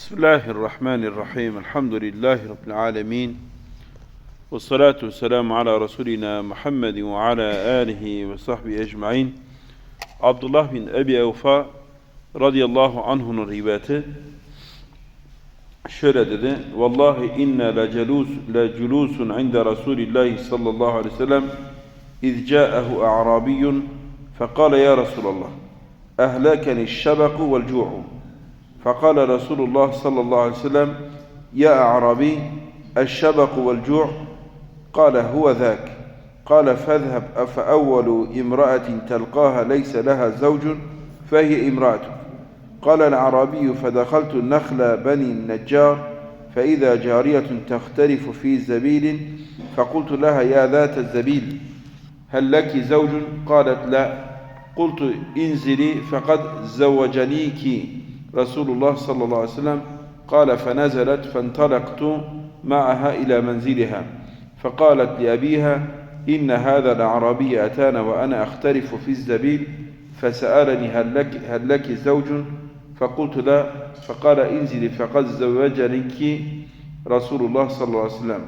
بسم الله الرحمن الرحيم. الحمد لله رب العالمين. والصلاة والسلام على رسولنا محمد وعلى آله وصحبه أجمعين. عبد الله بن أبي أوفاء رضي الله عنه رباته شردد والله إنا لجلوس, لجلوس عند رسول الله صلى الله عليه وسلم إذ جاءه أعرابي فقال يا رسول الله أهلكني الشبق والجوع. فقال رسول الله صلى الله عليه وسلم يا أعرابي الشبق والجوع. قال هو ذاك. قال فاذهب أفأول امرأة تلقاها ليس لها زوج فهي امرأتك. قال الأعرابي فدخلت النخل بني النجار فإذا جارية تختلف في زبيل فقلت لها يا ذات الزبيل هل لك زوج؟ قالت لا. قلت انزلي فقد زوجنيك. رسول الله صلى الله عليه وسلم قال فنزلت فانطلقت معها إلى منزلها. فقالت لأبيها إن هذا الأعرابي أتانا وأنا أختلف في الزبيل فسألني هل لك, هل لك زوج؟ فقلت لا. فقال انزلي. فقد زوجنك رسول الله صلى الله عليه وسلم.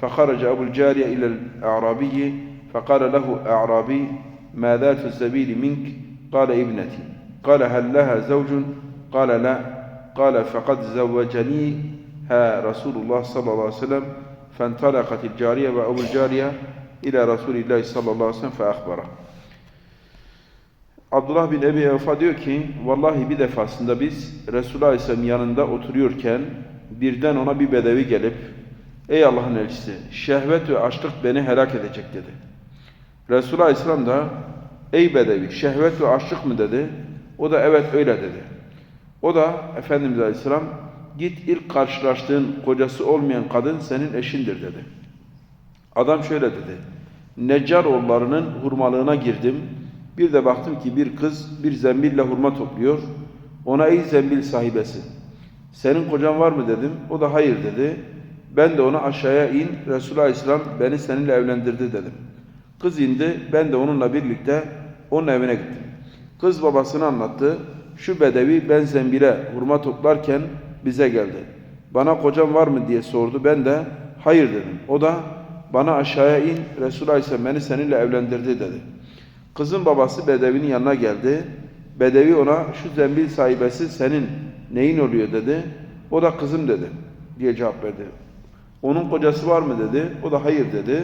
فخرج أبو الجارية إلى الأعرابي فقال له أعرابي ما ذات الزبيل منك؟ قال ابنتي. قال هل لها زوج؟ قال لا قال فقد زوجنيها رسول الله صلى الله عليه وسلم فانطلقت الجارية وأبو الجارية إلى رسول الله صلى الله عليه وسلم فأخبره Abdullah bin Ebi Evfa diyor ki, vallahi bir defasında biz Resulullah Aleyhisselam'ın yanında oturuyorken birden ona bir bedevi gelip, ey Allah'ın elçisi, şehvet ve açlık beni helak edecek dedi. Resulullah Aleyhisselam da, ey bedevi, şehvet ve açlık mı dedi. O da evet öyle dedi. O da Efendimiz Aleyhisselam, git ilk karşılaştığın kocası olmayan kadın senin eşindir dedi. Adam şöyle dedi, Neccar oğullarının hurmalığına girdim, bir de baktım ki bir kız bir zembille hurma topluyor. Ona ey zembil sahibesi. Senin kocan var mı dedim. O da hayır dedi. Ben de ona aşağıya in. Resulullah Aleyhisselam beni seninle evlendirdi dedim. Kız indi. Ben de onunla birlikte onun evine gittim. Kız babasını anlattı. Şu bedevi ben zembile hurma toplarken bize geldi. Bana kocam var mı diye sordu. Ben de hayır dedim. O da bana aşağıya in. Resulullah Aleyhisselam beni seninle evlendirdi dedi. Kızın babası Bedevi'nin yanına geldi. Bedevi ona şu zembil sahibesi senin neyin oluyor dedi. O da kızım dedi diye cevap verdi. Onun kocası var mı dedi. O da hayır dedi.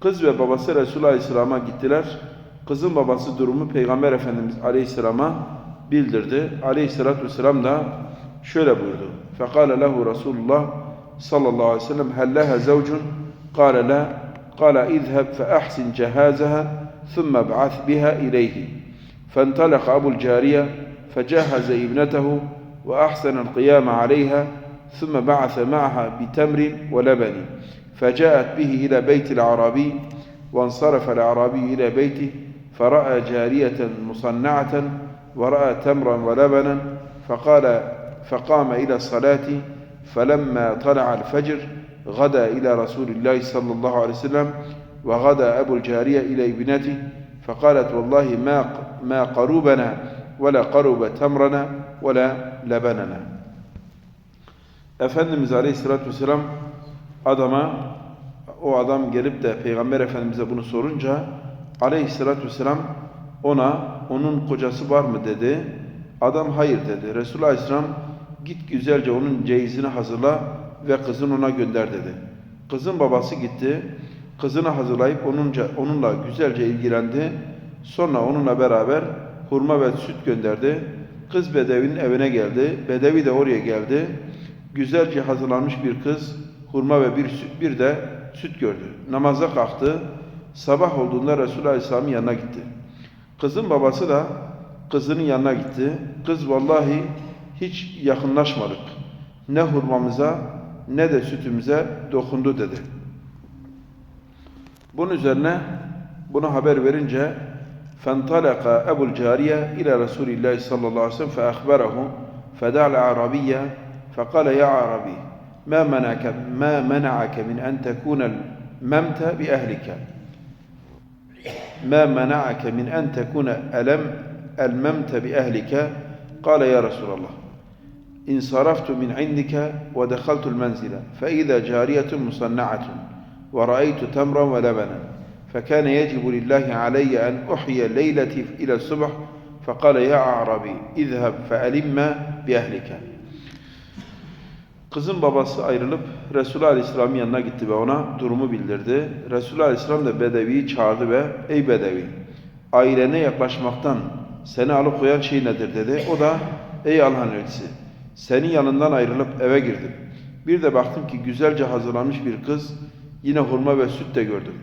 Kız ve babası Resulullah Aleyhisselam'a gittiler. Kızın babası durumu Peygamber Efendimiz Aleyhisselam'a bildirdi. Aleyhisselatü Vesselam da şöyle buyurdu. فَقَالَ لَهُ Resulullah sallallahu aleyhi ve sellem هَلْ لَهَا زَوْجٌ قَالَ لَا قَالَ اِذْهَبْ فَأَحْسِنْ جَهَازَهَا ثم ابعث بها إليه فانطلق أبو الجارية فجهز ابنته وأحسن القيام عليها ثم بعث معها بتمر ولبن فجاءت به إلى بيت الأعرابي وانصرف الأعرابي إلى بيته فرأى جارية مصنعة ورأى تمرا ولبنا فقال فقام إلى الصلاة فلما طلع الفجر غدا إلى رسول الله صلى الله عليه وسلم وغدا أبو الجارية إلى ابنته فقالت والله ما ما قربنا ولا قرب تمرنا ولا لبننا. Efendimiz Aleyhisselatü Vesselam adama o adam gelip de Peygamber Efendimiz'e bunu sorunca Aleyhisselatü Vesselam ona onun kocası var mı dedi. Adam hayır dedi. Resulullah Aleyhisselam git güzelce onun ceyizini hazırla ve kızın ona gönder dedi. Kızın babası gitti. Kızını hazırlayıp onunca, onunla güzelce ilgilendi. Sonra onunla beraber hurma ve süt gönderdi. Kız Bedevi'nin evine geldi. Bedevi de oraya geldi. Güzelce hazırlanmış bir kız hurma ve bir, bir de süt gördü. Namaza kalktı. Sabah olduğunda Resulullah Aleyhisselam'ın yanına gitti. Kızın babası da kızının yanına gitti. Kız vallahi hiç yakınlaşmadık. Ne hurmamıza ne de sütümüze dokundu dedi. Bunun üzerine bunu haber verince فانطلق أبو الجارية إلى رسول الله صلى الله عليه وسلم فأخبره فدعا الأعرابية فقال يا عربي ما منعك ما منعك من أن تكون الممت بأهلك ما منعك من أن تكون ألم ألممت بأهلك؟ قال يا رسول الله انصرفت من عندك ودخلت المنزل فإذا جارية مصنعة ورأيت تمرا ولبنا فكان يجب لله علي أن أحيي ليلتي إلى الصبح فقال يا أعرابي اذهب فألم بأهلك. Kızın babası ayrılıp Resulullah Aleyhisselam'ın yanına gitti ve ona durumu bildirdi. Resulullah Aleyhisselam da Bedevi'yi çağırdı ve ey Bedevi ailene yaklaşmaktan seni alıkoyan şey nedir dedi. O da ey Allah'ın elçisi senin yanından ayrılıp eve girdim. Bir de baktım ki güzelce hazırlanmış bir kız yine hurma ve süt de gördüm.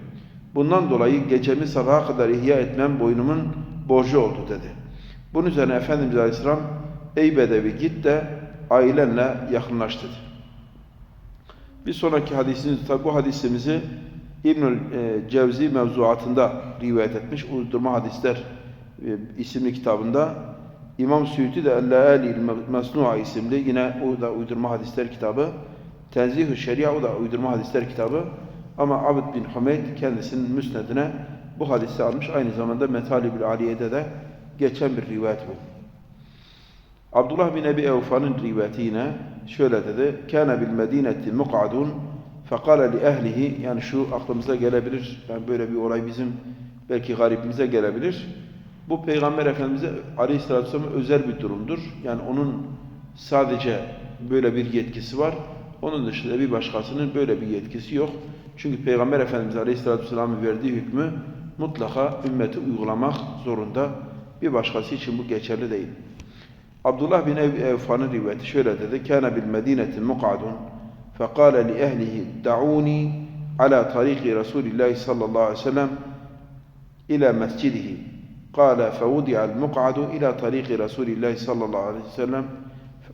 Bundan dolayı gecemi sabaha kadar ihya etmem boynumun borcu oldu dedi. Bunun üzerine Efendimiz Aleyhisselam ey Bedevi git de ailenle yakınlaş. Bir sonraki hadisimiz, tabi bu hadisimizi İbnül e, Cevzi mevzuatında rivayet etmiş. Uydurma Hadisler e, isimli kitabında. İmam Suyuti de El-Lâli Mesnu'a isimli yine o da uydurma hadisler kitabı. Tenzih-ü Şeria o da uydurma hadisler kitabı. Ama Abd bin Hümeyd kendisinin müsnedine bu hadisi almış. Aynı zamanda Metalib-ül Aliye'de de geçen bir rivayet bu. Abdullah bin Ebi Evfa'nın rivayeti yine şöyle dedi. Kâne bil medineti muk'adun fekâle li ehlihi yani şu aklımıza gelebilir. Yani böyle bir olay bizim belki garibimize gelebilir. Bu Peygamber Efendimiz'e Aleyhisselatü Vesselam'a özel bir durumdur. Yani onun sadece böyle bir yetkisi var. Onun dışında bir başkasının böyle bir yetkisi yok. Çünkü Peygamber Efendimiz Aleyhisselatü Vesselam'ın verdiği hükmü mutlaka ümmeti uygulamak zorunda. Bir başkası için bu geçerli değil. Abdullah bin Ev Evfa'nın rivayeti şöyle dedi. Kâne bil medineti muk'adun fekâle li ehlihi da'uni ala tariki Resulillahi sallallahu aleyhi ve sellem ila mescidihi. قال فوضع المقعد إلى طريق رسول الله صلى الله عليه وسلم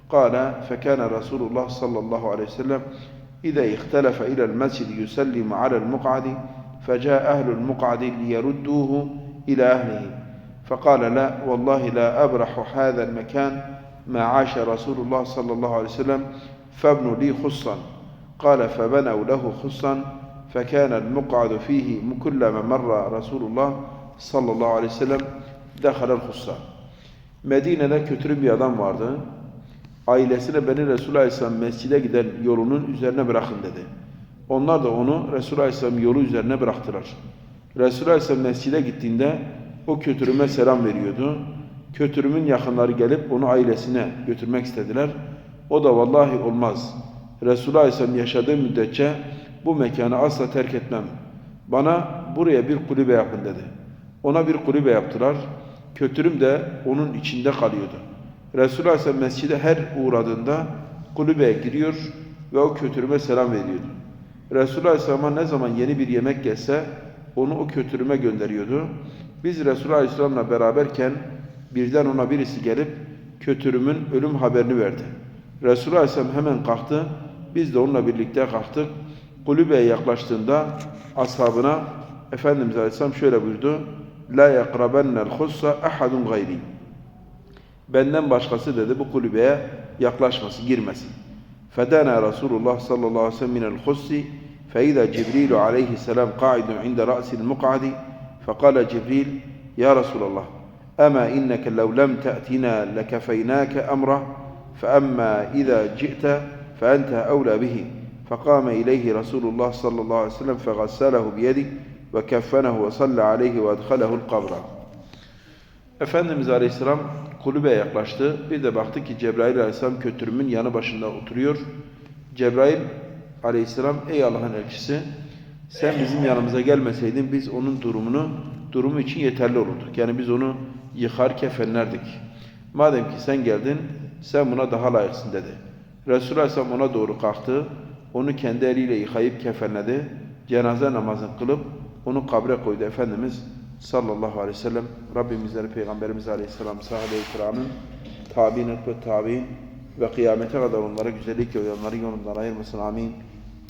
قال فكان رسول الله صلى الله عليه وسلم إذا اختلف إلى المسجد يسلم على المقعد فجاء أهل المقعد ليردوه إلى أهله فقال لا والله لا أبرح هذا المكان ما عاش رسول الله صلى الله عليه وسلم فابنوا لي خصا قال فبنوا له خصا فكان المقعد فيه كلما مر رسول الله sallallahu aleyhi ve sellem dehalel hussa. Medine'de kötü bir adam vardı. Ailesine beni Resulullah Aleyhisselam mescide giden yolunun üzerine bırakın dedi. Onlar da onu Resulullah Aleyhisselam yolu üzerine bıraktılar. Resulullah Aleyhisselam mescide gittiğinde o kötürüme selam veriyordu. Kötürümün yakınları gelip onu ailesine götürmek istediler. O da vallahi olmaz. Resulullah Aleyhisselam yaşadığı müddetçe bu mekanı asla terk etmem. Bana buraya bir kulübe yapın dedi. Ona bir kulübe yaptılar. Kötürüm de onun içinde kalıyordu. Resulullah Aleyhisselam mescide her uğradığında kulübeye giriyor ve o kötürüme selam veriyordu. Resulullah Aleyhisselam'a ne zaman yeni bir yemek gelse onu o kötürüme gönderiyordu. Biz Resulullah Aleyhisselam'la beraberken birden ona birisi gelip kötürümün ölüm haberini verdi. Resulullah Aleyhisselam hemen kalktı. Biz de onunla birlikte kalktık. Kulübe'ye yaklaştığında ashabına Efendimiz Aleyhisselam şöyle buyurdu. La yakrabennel hussa ahadun gayri. Benden başkası dedi bu kulübeye yaklaşması, girmesin. Fedana Resulullah sallallahu aleyhi ve sellem minel hussi fe izâ Cibrilu aleyhisselam qa'idun inde ra'sil muq'adi فقال جبريل يا رسول الله أما إنك لو لم تأتنا لكفيناك أمره فأما إذا جئت فأنت أولى به فقام إليه رسول الله صلى الله عليه وسلم فغسله بيده وكفنه وصلى عليه وأدخله القبر Efendimiz Aleyhisselam kulübeye yaklaştı. Bir de baktı ki Cebrail Aleyhisselam kötürümün yanı başında oturuyor. Cebrail Aleyhisselam ey Allah'ın elçisi sen bizim yanımıza gelmeseydin biz onun durumunu durumu için yeterli olurduk. Yani biz onu yıkar kefenlerdik. Madem ki sen geldin sen buna daha layıksın dedi. Resulullah Aleyhisselam ona doğru kalktı. Onu kendi eliyle yıkayıp kefenledi. Cenaze namazını kılıp onu kabre koydu Efendimiz sallallahu aleyhi ve sellem. Rabbimizleri Peygamberimiz aleyhisselam sahabe-i kiramın tabi'in ve tabi'in ve kıyamete kadar onlara güzellik yolları yolundan ayırmasın. Amin.